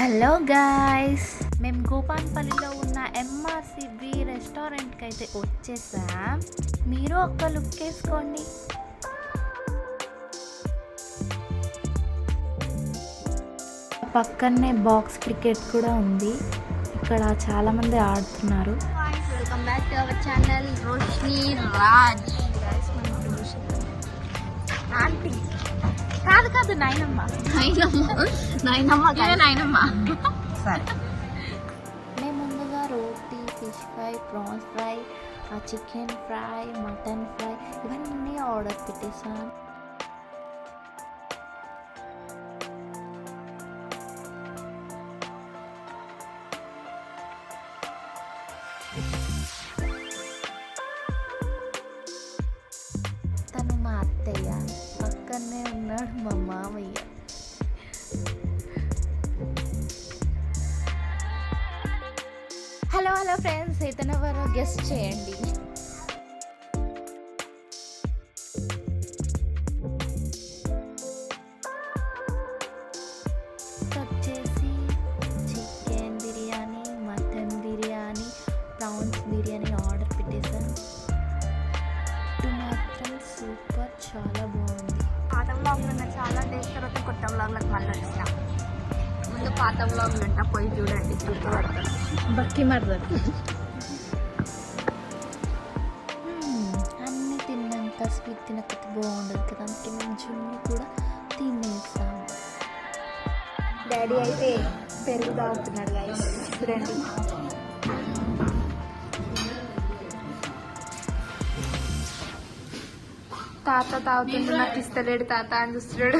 Hello guys మేము గోపాన్పల్లిలో ఉన్న MRCB రెస్టారెంట్కి అయితే వచ్చేసాం. మీరు ఒక్క లుక్ వేసుకోండి. పక్కనే బాక్స్ క్రికెట్ కూడా ఉంది. ఇక్కడ చాలా మంది ఆడుతున్నారు welcome back to our channel Roshni Raj. Aunty. కాదు కాదు నాయనమ్మ. నైనమ్మ నైనమ్మ నైనమ్మ సరే. మేము ముందుగా రోటీ fish fry prawns fry chicken fry mutton fry ఇవన్నీ ఆర్డర్ పెట్టేసాం పక్కనే ఉన్నాడు మా మామయ్య. హలో హలో ఫ్రెండ్స్ ఇతను ఎవరో గెస్ట్ చేయండి. వచ్చేసి chicken biryani mutton biryani prawns biryani order పెట్టేశాను. ఇది మాత్రం సూపర్ చాలా బాగుంది. పాత వ్లాగ్లో ఉన్న చాలా డేస్ తర్వాత కొత్త వ్లాగ్లకు మళ్ళీ వచ్చిన. ముందు పాత వ్లాగ్లు అంట పోయి చూడండి గుర్తుపడతారు బక్కి మర్దలు అన్నీ తిన్నాక స్వీట్ తినకపోతే బాగుండదు కదా అందుకే మేము జున్ను కూడా తినేసాము డాడీ అయితే పెరుగు తాగుతున్నాడు గైస్ చూడండి. తాత తాగుతుంటే నాకు ఇస్తలేడు తాత అని చూస్తున్నాడు.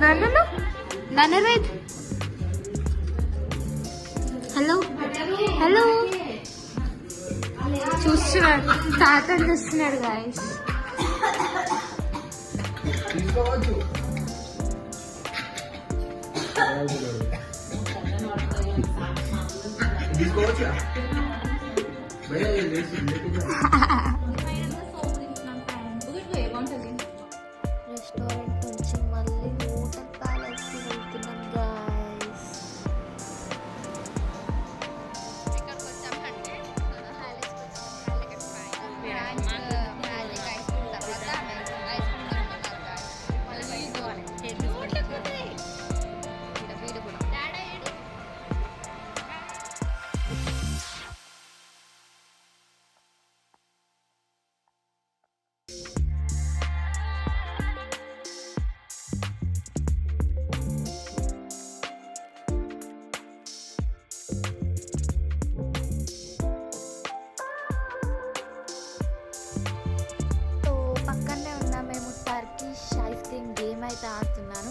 నన్ను నన్ను రైట్ హలో? హలో? చూస్తున్నాడు తాత చూస్తున్నాడు గాయస్ తీసుకోవచ్చా అయితే ఆడుతున్నాను.